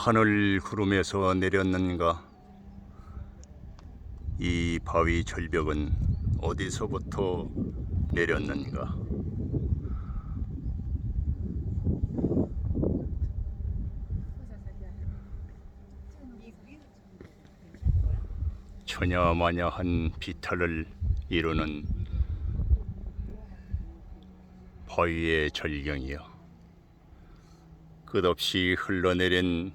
하늘 구름에서 내렸는가? 이 바위 절벽은 어디서부터 내렸는가? 천야마냐한 비탈을 이루는 바위의 절경이여 끝없이 흘러내린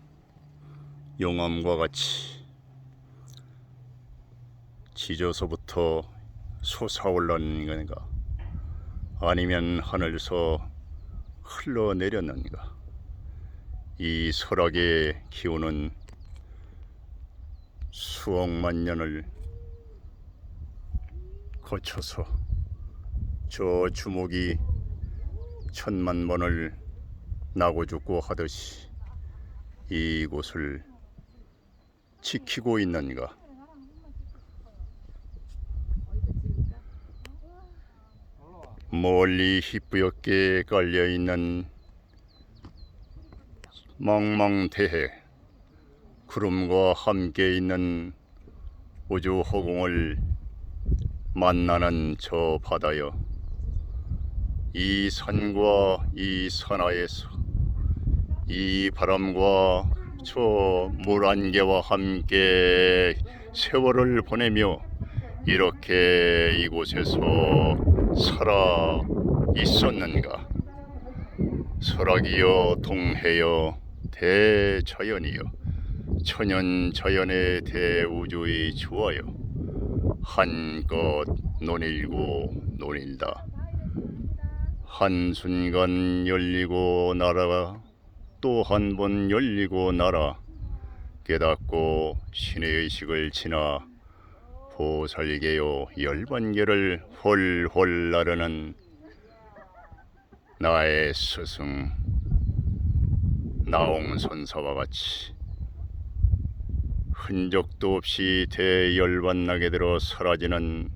용암과 같이 지저서부터 솟아올랐는 건가? 아니면 하늘에서 흘러내렸는가? 이 설악의 기운은 수억만 년을 거쳐서 저 주먹이 천만 번을 나고 죽고 하듯이 이곳을 지키고 있는가? 멀리 희뿌옇게 깔려 있는 망망대해 구름과 함께 있는 우주 허공을 만나는 저 바다여 이 산과 이 산하에서 이 바람과 저 물 안개와 함께 세월을 보내며 이렇게 이곳에서 살아 있었는가? 설악이여 동해여 대자연이여 천연 자연의 대우주의 주하여 한껏 논일고 논일다. 한순간 열리고 날아가 또 한 번 열리고 날아 깨닫고 신의 의식을 지나 보살개요. 열반개를 홀홀 나르는 나의 스승 나옹선사와 같이 흔적도 없이 대열반나게 들어 사라지는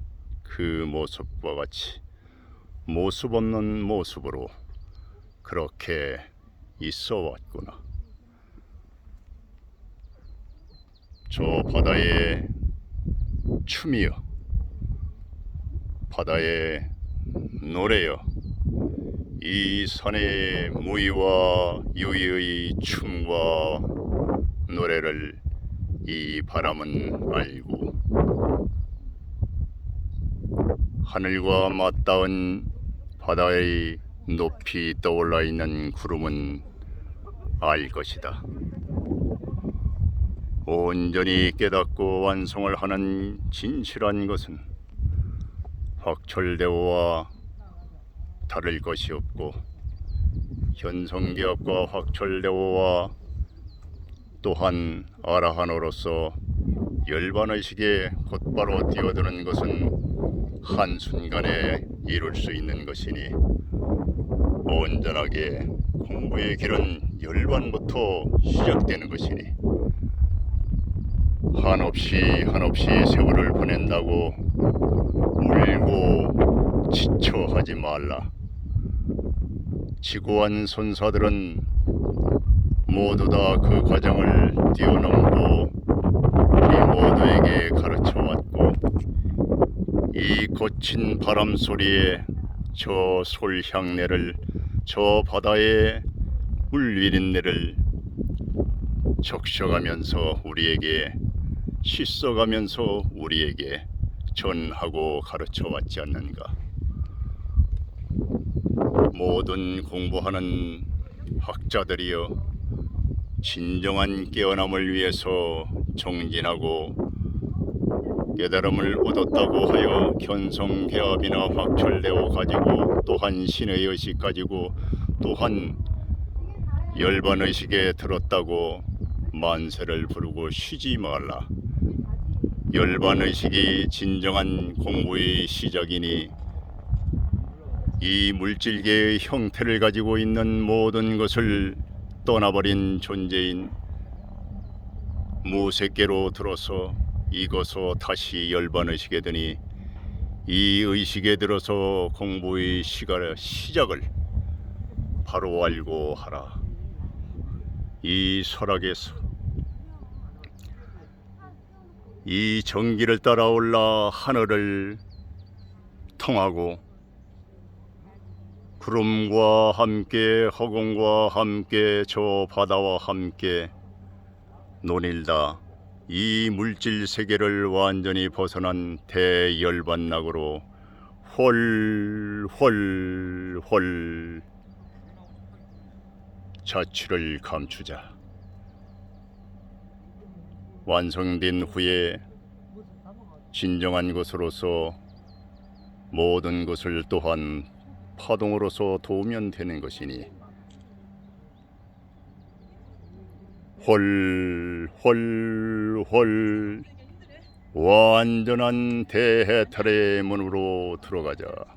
그 모습과 같이 모습 없는 모습으로 그렇게 있어 왔구나. 저 바다의 춤이여, 바다의 노래여, 이 산의 무의와 유의의 춤과 노래를 이 바람은 알고 하늘과 맞닿은 바다의 높이 떠올라 있는 구름은 알 것이다. 온전히 깨닫고 완성을 하는 진실한 것은 확철대오와 다를 것이 없고 현성기업과 확철대오와 또한 아라한으로서 열반의식에 곧바로 뛰어드는 것은 한순간에 이룰 수 있는 것이니 온전하게 공부의 길은 열반부터 시작되는 것이니 한없이 한없이 세월을 보낸다고 울고 지쳐하지 말라. 지구한 선사들은 모두 다 그 과정을 뛰어넘고 우리 모두에게 가르쳐 왔고 이 거친 바람 소리에 저 솔향내를 저 바다의 물비린내를 적셔가면서 우리에게 씻어가면서 우리에게 전하고 가르쳐 왔지 않는가. 모든 공부하는 학자들이여 진정한 깨어남을 위해서 정진하고 깨달음을 얻었다고 하여 견성개합이나 확철되어 가지고 또한 신의 의식 가지고 또한 열반 의식에 들었다고 만세를 부르고 쉬지 말라. 열반 의식이 진정한 공부의 시작이니 이 물질계의 형태를 가지고 있는 모든 것을 떠나버린 존재인 무색계로 들어서 이것서 다시 열반 의식에 드니 이 의식에 들어서 공부의 시가, 시작을 바로 알고 하라. 이 설악에서 이 전기를 따라 올라 하늘을 통하고 구름과 함께 허공과 함께 저 바다와 함께 논일다 이 물질 세계를 완전히 벗어난 대열반락으로 헐헐헐 자취를 감추자. 완성된 후에 진정한 것으로서 모든 것을 또한 파동으로서 도우면 되는 것이니 헐헐헐 완전한 대해탈의 문으로 들어가자.